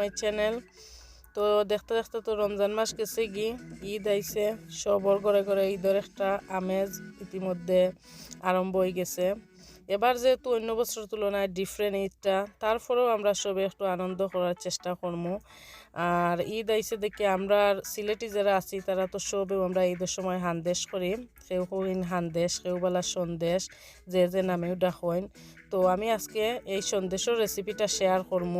My channel. তো দেখতে দেখতে তো রমজান মাস গেছে কি? ঈদ আইসে সবর করে করে ঈদের একটা আমেজ ইতিমধ্যে আরম্ভ হয়ে গেছে। এবার যেহেতু অন্য বছর তুলনায় ডিফারেন্ট ঈদটা, তারপরেও আমরা সবে একটু আনন্দ করার চেষ্টা করব। আর ঈদ আইসে দেখে আমরা সিলেটি যারা আছি, তারা তো সবেও আমরা ঈদের সময় হানদেশ করি। কেউ হইন হানদেশ, কেউ বেলা সন্দেশ, যে যে নামেও ডাকইন। তো আমি আজকে এই সন্দেশের রেসিপিটা শেয়ার করব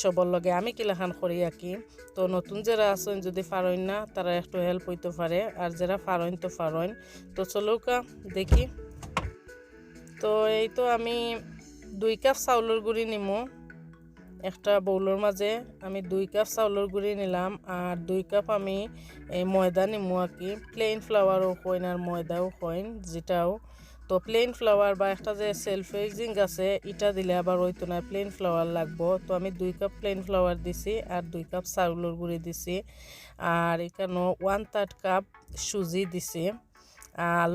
সবর লগে। আমি কিলাখান করি আর কি। তো নতুন যারা আছেন, যদি ফারইন না, তারা একটু হেল্প হইতে পারে। আর যারা ফারইন তো ফারইন তো চলুকা দেখি। তো এই তো আমি দুই কাপ চাউলের গুড়ি নিমু, একটা বউলের মাঝে আমি দুই কাপ চাউলের গুড়ি নিলাম আর দুই কাপ আমি এই ময়দা নিমু আর কি প্লেন ফ্লাওয়ারও কইন আর ময়দাও কইন যেটাও। তো প্লেন ফ্লাওয়ার বা একটা যে সেলফেজিং আছে এটা দিলে আবার ওইতো না প্লেন ফ্লাওয়ার লাগবো। তো আমি দুই কাপ প্লেন ফ্লাওয়ার দিছি আর দুই কাপ চাউলের গুঁড়ি দিছি। আর এখানে ওয়ান থার্ড কাপ সুজি দিছি।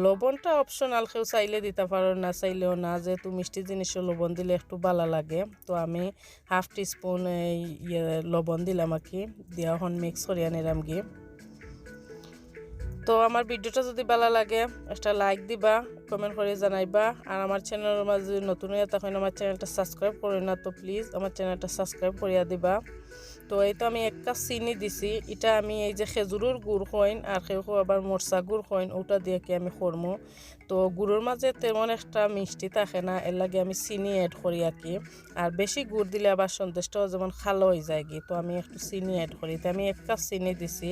লবণটা অপশনাল কেউ চাইলে দিতে পারো, না চাইলেও না। যেহেতু মিষ্টি জিনিসও লবণ দিলে একটু ভালো লাগে, তো আমি হাফ টিস্পুন এই ইয়ে লবণ দিলাম আর কি, দিয়া এখন মিক্স করিয়া নিলাম গিয়ে। তো আমার ভিডিওটা যদি ভালো লাগে, একটা লাইক দিবা কমেন্ট করে জানাইবা, আর আমার চ্যানেলের মাঝে নতুন হয়ে তখন আমার চ্যানেলটা সাবস্ক্রাইব করে না, তো প্লিজ আমার চ্যানেলটা সাবস্ক্রাইব করিয়া দিবা। তো এই তো আমি এক কাপ চিনি দিছি। এটা আমি এই যে খেজুরের গুড় খইন আর সেও আবার মরচা গুড় খইন ওটা দিয়ে কি আমি করমু তো গুড়ের মাঝে তেমন একটা মিষ্টি থাকে না, এর লাগে আমি চিনি অ্যাড করি আর কি। আর বেশি গুড় দিলে আবার সন্দেশটাও যেমন খালো হয়ে যায় কি, তো আমি একটু চিনি অ্যাড করি। তো আমি এক কাপ চিনি দিছি।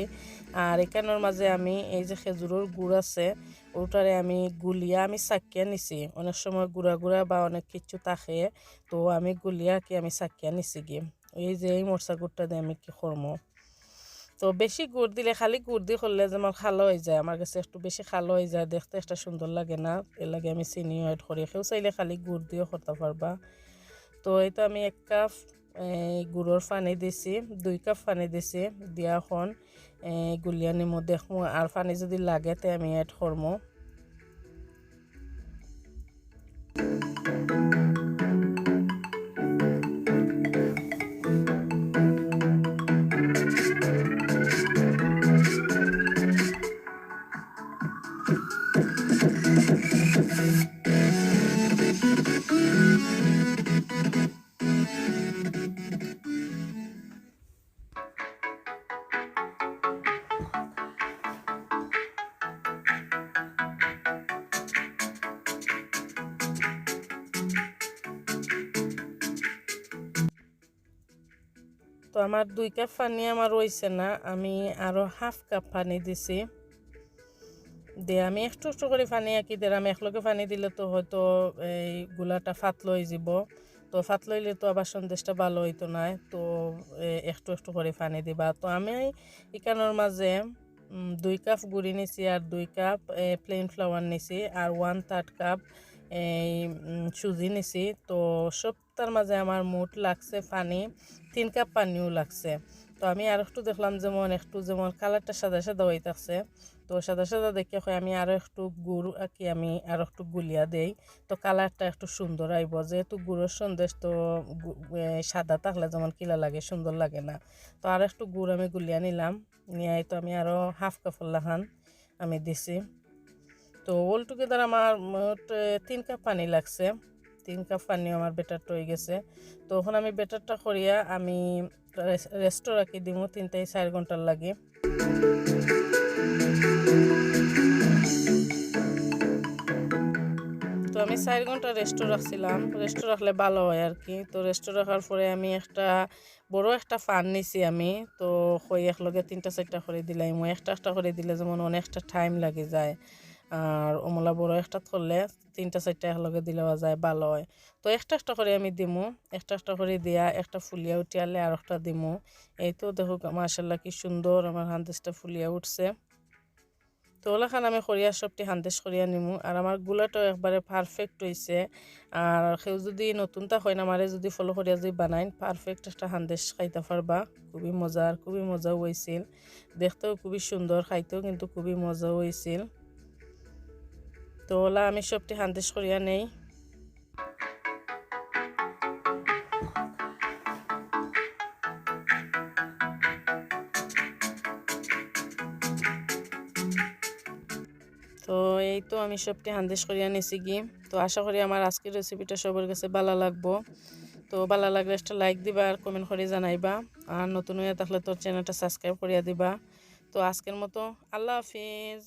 আর এখানের মাঝে আমি এই যে খেজুরের গুড় আছে, ওটারে আমি গুলিয়া আমি চাকিয়া নিছি। অনেক সময় গুড়া গুড়া বা অনেক কিছু থাকে, তো আমি গুলিয়া কি আমি চাকিয়া নিছি গিয়ে এই যে এই মরচা গুড়টা দিয়ে আমি কি করব তো বেশি গুড় দিলে, খালি গুড় দিয়ে করলে যেমন খালো হয়ে যায় আমার কাছে একটু বেশি খালো হয়ে যায়, দেখতে একটা সুন্দর লাগে না। এর লাগে আমি চিনি অ্যাড করি। কেউ চাইলে খালি গুড় দিয়েও করতে পারবা। তো এই আমি এক কাপ গুড়ের পানি দিছি, দুই কাপ পানি দিছি, দিয়া এখন গুলিয়া নিমু দেখমু। আর পানি যদি লাগে তে আমি অ্যাড করব তো আমার দুই কাপ পানি আমার রয়েছে না আমি আরও হাফ কাপ পানি দিছি। দিয়ে আমি একটু একটু করে পানি আঁকি দিলাম একলগে পানি দিলে তো হয়তো এই গুলাটা ফাতলো হয়ে যাব। তো ফাতলো হইলে তো আবার সন্দেশটা ভালো হইতো না, তো একটু একটু করে পানি দিবা। তো আমি এখানোর মাঝে দুই কাপ গুড়ি নিছি আর দুই কাপ প্লেন ফ্লাওয়ার নিছি আর ওয়ান থার্ড কাপ এই সুজি নিছি। তো সবটার মাঝে আমার মুঠ লাগছে পানি তিন কাপ পানিও লাগছে। তো আমি আর একটু দেখলাম যেমন, একটু যেমন কালারটা সাদা সাদা হয়ে থাকছে তো সাদা সাদা দেখে হয় আমি আরও একটু গুড় কি আমি আর একটু গুলিয়া দেই। তো কালারটা একটু সুন্দর আইব। যেহেতু গুড়ের সন্দেশ, তো সাদা থাকলে যেমন কিলা লাগে, সুন্দর লাগে না। তো আর একটু গুড় আমি গুলিয়া নিলাম। নিয়ে তো আমি আরও হাফ কাপড় লাখান আমি দিছি। তো অল টুগেদার আমার তিন কাপ পানি লাগছে। তিন কাপ পানি আমার বেটারটা হয়ে গেছে। তো এখন আমি বেটারটা করিয়া আমি রেস্টও রাখি দিব তিন থেকে চার ঘণ্টার লাগে। চার ঘণ্টা রেস্টও রাখছিলাম। রেস্টও রাখলে ভালো হয় আর কি তো রেস্টও রাখার পরে আমি একটা বড় একটা ফান নিছি আমি। তো হয়ে একলগে তিনটা চারটা করে দিলাই মই একটা একটা করে দিলে যেমন অনেকটা টাইম লাগে যায়। আর অমলা বড় একটা করলে তিনটা চারটা একলগে দিলেও যায়, ভালো হয়। তো একটা একটা করে আমি দিমু। একটা একটা করে দিয়া একটা ফুলিয়া উঠিয়ালে আর একটা দিমু। এই তো দেখো মার্শাল্লাহ কি সুন্দর আমার হান্দেশটা ফুলিয়া উঠছে। তো আমি সরিয়া সবটি হান্দেশ করিয়া নিমু। আর আমার গুলাটাও একবারে পারফেক্ট হয়েছে আর সেও যদি নতুনটা হয় না আমারে যদি ফলো করিয়া যদি বানাইন পারফেক্ট একটা হান্দেশ খাইতে পারবা খুবই মজার খুবই মজাও হয়েছিল দেখতেও খুবই সুন্দর খাইতেও কিন্তু খুবই মজাও হয়েছিল তোলা আমি সবটি হান্দেশ করিয়া নেই। এই তো আমি সবকে হান্দেশ করিয়া নিছি গি। তো আশা করি আমার আজকের রেসিপিটা সবার কাছে ভালো লাগবো। তো ভালো লাগলে একটা লাইক দিবা আর কমেন্ট করে জানাইবা। আর নতুন হয়ে থাকলে তোর চ্যানেলটা সাবস্ক্রাইব করিয়া দিবা। তো আজকের মতো আল্লাহ হাফিজ।